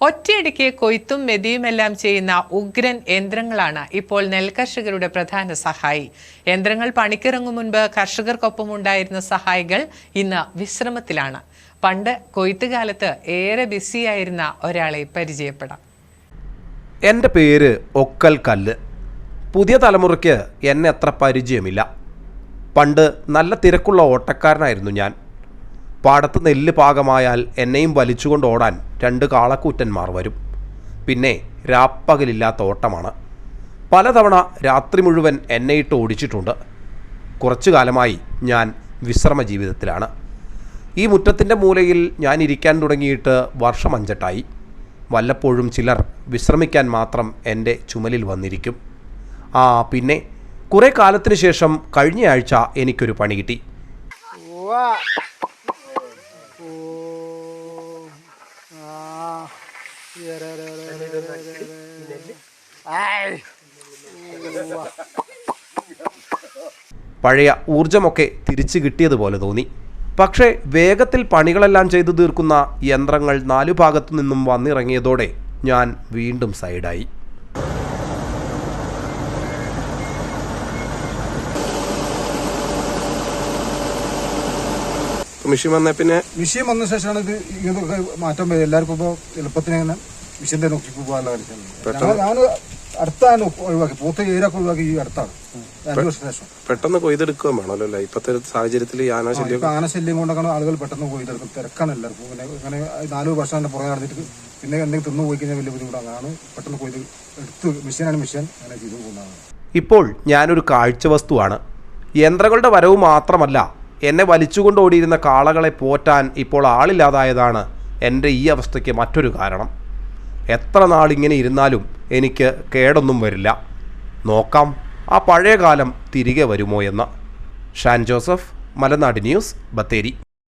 ഒറ്റയടിക്ക് കൊയ്ത്തും മെതിയുമെല്ലാം ചെയ്യുന്ന ഉഗ്രൻ യന്ത്രങ്ങളാണ് ഇപ്പോൾ നെൽകർഷകരുടെ പ്രധാന സഹായി. യന്ത്രങ്ങൾ പണിക്കിറങ്ങും മുൻപ് കർഷകർക്കൊപ്പം ഉണ്ടായിരുന്ന സഹായികൾ ഇന്ന് വിശ്രമത്തിലാണ്. പണ്ട് കൊയ്ത്തുകാലത്ത് ഏറെ ബിസിയായിരുന്ന ഒരാളെ പരിചയപ്പെടാം. എന്റെ പേര് ഒക്കൽ കല്ല്. പുതിയ തലമുറയ്ക്ക് എന്നെ അത്ര പരിചയമില്ല. പണ്ട് നല്ല തിരക്കുള്ള ഓട്ടക്കാരനായിരുന്നു ഞാൻ. പാടത്ത് നെല്ല് പാകമായാൽ എന്നെയും വലിച്ചുകൊണ്ട് ഓടാൻ രണ്ട് കാളക്കൂറ്റന്മാർ വരും. പിന്നെ രാപ്പകലില്ലാത്ത ഓട്ടമാണ്. പലതവണ രാത്രി മുഴുവൻ എന്നെ ഇട്ട് ഓടിച്ചിട്ടുണ്ട്. കുറച്ചു കാലമായി ഞാൻ വിശ്രമ ജീവിതത്തിലാണ്. ഈ മുറ്റത്തിന്റെ മൂലയിൽ ഞാൻ ഇരിക്കാൻ തുടങ്ങിയിട്ട് വർഷം അഞ്ചെട്ടായി. വല്ലപ്പോഴും ചിലർ വിശ്രമിക്കാൻ മാത്രം എന്റെ ചുമലിൽ വന്നിരിക്കും. ആ പിന്നെ കുറേ കാലത്തിന് ശേഷം കഴിഞ്ഞയാഴ്ച എനിക്കൊരു പണി കിട്ടി. പഴയ ഊർജമൊക്കെ തിരിച്ചു കിട്ടിയതുപോലെ തോന്നി പക്ഷേ വേഗത്തിൽ പണികളെല്ലാം ചെയ്തു തീർക്കുന്ന യന്ത്രങ്ങൾ നാലു ഭാഗത്തു നിന്നും വന്നിറങ്ങിയതോടെ ഞാൻ വീണ്ടും സൈഡായി മെഷീൻ വന്ന പിന്നെ മിഷ്യൻ വന്ന ശേഷമാണ് ഇത് ഇങ്ങനത്തെ മാറ്റം. എല്ലാവർക്കും ഇപ്പോൾ എളുപ്പത്തിന് മിഷ്യന്റെ നോക്കി പോകാന്നാണ് കളിച്ചാണ് ഞാൻ അടുത്താണ് ഒഴിവാക്കി പോത്ത് ഏരിയൊക്കെ ഒഴിവാക്കി ഈ അടുത്താണ്. അഞ്ചു വർഷത്തിന് ശേഷം. പെട്ടെന്ന് കൊയ്തെടുക്കുകയും വേണമല്ലോ അല്ലേ? ഇപ്പത്തെ സാഹചര്യത്തിൽ ആനശല്യം കൊണ്ടൊക്കെ ആളുകൾ പെട്ടെന്ന് കൊയ്തെടുക്കും. തിരക്കാണ് എല്ലാവർക്കും. പിന്നെ അങ്ങനെ നാല് വർഷം പുറകെ നടന്നിട്ട് പിന്നെ എന്തെങ്കിലും തിന്നു പോയി കഴിഞ്ഞാൽ വലിയ ബുദ്ധിമുട്ടാണ്. അതാണ് പെട്ടെന്ന് കൊയ്ത് എടുത്ത് മിഷ്യനാണ് മിഷ്യൻ അങ്ങനെ ചെയ്തു പോകുന്നതാണ്. ഇപ്പോൾ ഞാനൊരു കാഴ്ച വസ്തുവാണ്. യന്ത്രങ്ങളുടെ വരവ് മാത്രമല്ല എന്നെ വലിച്ചുകൊണ്ടോടിയിരുന്ന കാളകളെ പോറ്റാൻ ഇപ്പോൾ ആളില്ലാതായതാണ് എന്റെ ഈ അവസ്ഥയ്ക്ക് മറ്റൊരു കാരണം. എത്ര നാളിങ്ങനെ ഇരുന്നാലും എനിക്ക് കേടൊന്നും വരില്ല. നോക്കാം ആ പഴയ കാലം തിരികെ വരുമോ എന്ന്. Shan Joseph Malanad news Bathery.